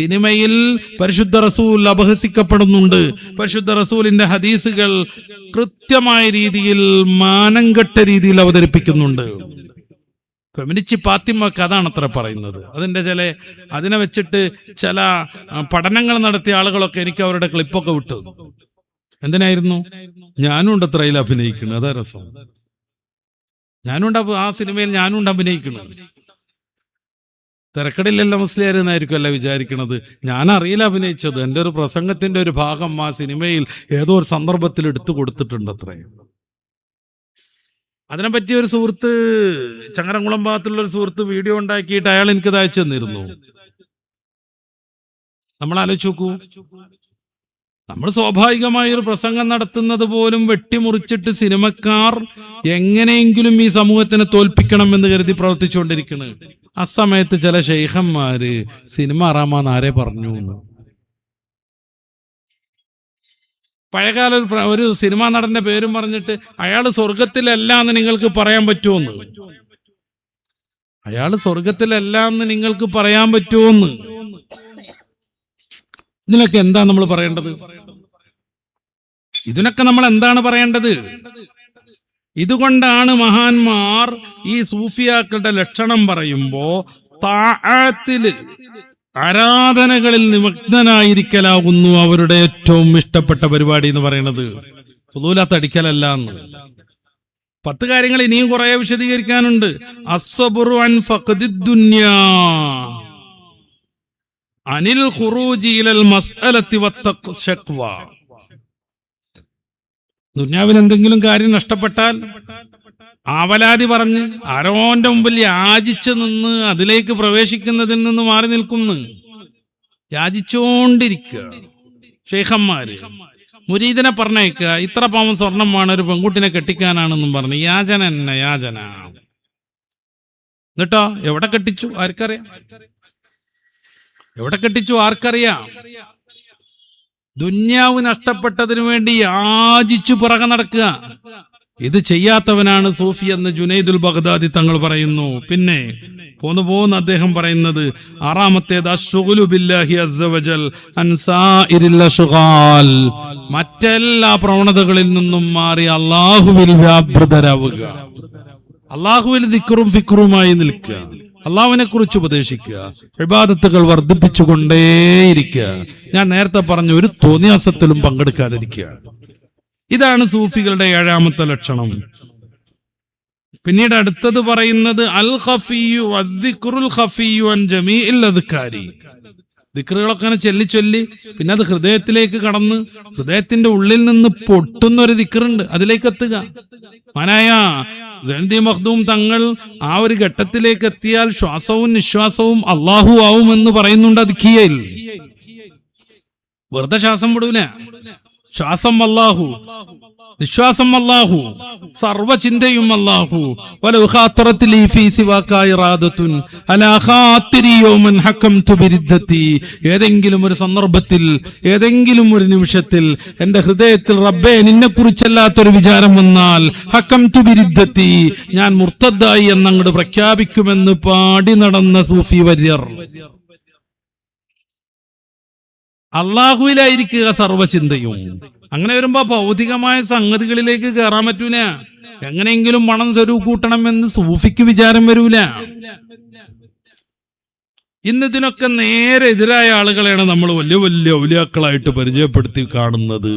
സിനിമയിൽ പരിശുദ്ധ റസൂൽ അപഹസിക്കപ്പെടുന്നുണ്ട്. പരിശുദ്ധ റസൂലിന്റെ ഹദീസുകൾ കൃത്യമായ രീതിയിൽ മാനം കെട്ട രീതിയിൽ അവതരിപ്പിക്കുന്നുണ്ട്. ഫെമിനിച്ചി പാത്തിമക്ക് അതാണ് അത്ര പറയുന്നത്. അതിന്റെ ചില അതിനെ വെച്ചിട്ട് ചില പഠനങ്ങൾ നടത്തിയ ആളുകളൊക്കെ എനിക്ക് അവരുടെ ക്ലിപ്പൊക്കെ വിട്ടു. എന്തിനായിരുന്നു? ഞാനും ഉണ്ട് അത്രയിൽ അഭിനയിക്കുന്നത് അതാ രസം. ഞാനും ഉണ്ട് ആ സിനിമയിൽ ഞാനും ഉണ്ട് അഭിനയിക്കുന്നത് തിരക്കടില്ലല്ല മുസ്ലിയാർ എന്നായിരിക്കും അല്ല ഞാൻ അറിയില്ല അഭിനയിച്ചത്. എന്റെ ഒരു പ്രസംഗത്തിന്റെ ഒരു ഭാഗം ആ സിനിമയിൽ ഏതോ ഒരു സന്ദർഭത്തിൽ എടുത്തു കൊടുത്തിട്ടുണ്ട് അത്രേ. അതിനെ പറ്റിയ ഒരു സുഹൃത്ത് ചങ്ങരംകുളം ഭാഗത്തുള്ള ഒരു സുഹൃത്ത് വീഡിയോ ഉണ്ടാക്കിയിട്ട് അയാൾ എനിക്ക് അയച്ചു തന്നിരുന്നു. നമ്മൾ ആലോചിച്ച് നോക്കൂ. നമ്മൾ സ്വാഭാവികമായ ഒരു പ്രസംഗം നടത്തുന്നത് പോലും വെട്ടിമുറിച്ചിട്ട് സിനിമക്കാർ എങ്ങനെയെങ്കിലും ഈ സമൂഹത്തിനെ തോൽപ്പിക്കണം എന്ന് കരുതി പ്രവർത്തിച്ചുകൊണ്ടിരിക്കുന്നത് ആ സമയത്ത് ചില ഷെയ്ഖന്മാര് സിനിമ അറാമാന്ന് ആരെ പറഞ്ഞു എന്ന്. പഴയകാല ഒരു ഒരു സിനിമാ നടന്റെ പേരും പറഞ്ഞിട്ട് അയാൾ സ്വർഗത്തിലല്ല എന്ന് നിങ്ങൾക്ക് പറയാൻ പറ്റുമെന്ന്. അയാൾ സ്വർഗത്തിലല്ല എന്ന് നിങ്ങൾക്ക് പറയാൻ പറ്റുമെന്ന്. ഇതിനൊക്കെ എന്താ നമ്മൾ പറയേണ്ടത്? ഇതിനൊക്കെ നമ്മൾ എന്താണ് പറയേണ്ടത്? ഇതുകൊണ്ടാണ് മഹാന്മാർ ഈ സൂഫിയാക്കളുടെ ലക്ഷണം പറയുമ്പോ താഴത്തിൽ ആരാധനകളിൽ നിമഗ്നനായിരിക്കലാകുന്നു അവരുടെ ഏറ്റവും ഇഷ്ടപ്പെട്ട പരിപാടി എന്ന് പറയുന്നത്. ഫുദൂലാത്തടിക്കലല്ല എന്ന് പത്ത് കാര്യങ്ങൾ ഇനിയും കുറെ വിശദീകരിക്കാനുണ്ട്. അനിൽ ഖുറൂജി മസ്അലത്തി വത്തഖ് ശക്വ. ദുന്യാവിൽ എന്തെങ്കിലും കാര്യം നഷ്ടപ്പെട്ടാൽ ആവലാതി പറഞ്ഞ് ആരോന്റെ മുമ്പിൽ യാചിച്ചു നിന്ന് അതിലേക്ക് പ്രവേശിക്കുന്നതിൽ നിന്ന് മാറി നിൽക്കുന്നു. യാചിച്ചുകൊണ്ടിരിക്കുക ഷെയ്ഖന്മാര് മുരീദിനെ പറഞ്ഞേക്കുക ഇത്ര പാവം സ്വർണം വേണം ഒരു പെൺകുട്ടിനെ കെട്ടിക്കാനാണെന്നും പറഞ്ഞു. യാചന എന്നെ യാചന. എന്നിട്ടോ? എവിടെ കെട്ടിച്ചു? ആർക്കറിയാം? എവിടെ കെട്ടിച്ചു? ആർക്കറിയാം? ദുന്യാവ് നഷ്ടപ്പെട്ടതിനു വേണ്ടി യാചിച്ചു പുറകെ നടക്കുക. ഇത് ചെയ്യാത്തവനാണ് സൂഫി എന്ന് ജുനൈദുൽ ബഗ്ദാദി തങ്ങൾ പറയുന്നു. പിന്നെ പോന്നു പോന്ന് അദ്ദേഹം പറയുന്നത് ആറാമത്തേത്. മറ്റെല്ലാ പ്രവണതകളിൽ നിന്നും മാറി അള്ളാഹുവിൽ വ്യാപൃതരാവുക. അള്ളാഹുവിൽ ദിക്റും ഫിക്റുമായി നിൽക്കുക. അള്ളാഹുവിനെ കുറിച്ച് ഉപദേശിക്കുക. വിവാദത്തുകൾ വർദ്ധിപ്പിച്ചുകൊണ്ടേയിരിക്കുക. ഞാൻ നേരത്തെ പറഞ്ഞ ഒരു തോന്നിയാസത്തിലും പങ്കെടുക്കാതിരിക്കുക. ഇതാണ് സൂഫികളുടെ ഏഴാമത്തെ ലക്ഷണം. പിന്നീട് അടുത്തത് പറയുന്നത് അൽ ഖഫിയു ഖഫിയു അൻ ജമീഇൽ അദ്കാരി. ദിക്റുകളൊക്കെ അങ്ങനെ ചൊല്ലി ചൊല്ലി പിന്നെ അത് ഹൃദയത്തിലേക്ക് കടന്ന് ഹൃദയത്തിന്റെ ഉള്ളിൽ നിന്ന് പൊട്ടുന്ന ഒരു ദിക്റുണ്ട്. അതിലേക്ക് എത്തുക. മാനായ ജനതി മഹ്ദൂം തങ്ങൾ ആ ഒരു ഘട്ടത്തിലേക്ക് എത്തിയാൽ ശ്വാസവും നിശ്വാസവും അള്ളാഹു ആവും എന്ന് പറയുന്നുണ്ട് അദ്ഖിയയിൽ വെറുതെ ശ്വാസം വിടൂല. ശ്വാസം അല്ലാഹു നിശ്വാസം അല്ലാഹു സർവചിന്തയും അല്ലാഹു ഏതെങ്കിലും ഒരു സന്ദർഭത്തിൽ ഏതെങ്കിലും ഒരു നിമിഷത്തിൽ എന്റെ ഹൃദയത്തിൽ റബ്ബേ നിന്നെ കുറിച്ചല്ലാത്തൊരു വിചാരം വന്നാൽ ഹക്കംതു ബിരിദ്ദത്തി. ഞാൻ മുർത്തദ്ദായി എന്നങ്ങോട് പ്രഖ്യാപിക്കുമെന്ന് പാടി നടന്ന സൂഫി വര്യർ. അള്ളാഹുവിലായിരിക്കുക സർവചിന്തയും. അങ്ങനെ വരുമ്പോ ഭൗതികമായ സംഗതികളിലേക്ക് കയറാൻ പറ്റൂല. എങ്ങനെയെങ്കിലും പണം സ്വരൂ കൂട്ടണം എന്ന് സൂഫിക്ക് വിചാരം വരൂല. ഇന്നതിനൊക്കെ നേരെ എതിരായ ആളുകളെയാണ് നമ്മൾ വലിയ വലിയ ഔലിയാക്കളായിട്ട് പരിചയപ്പെടുത്തി കാണുന്നത്.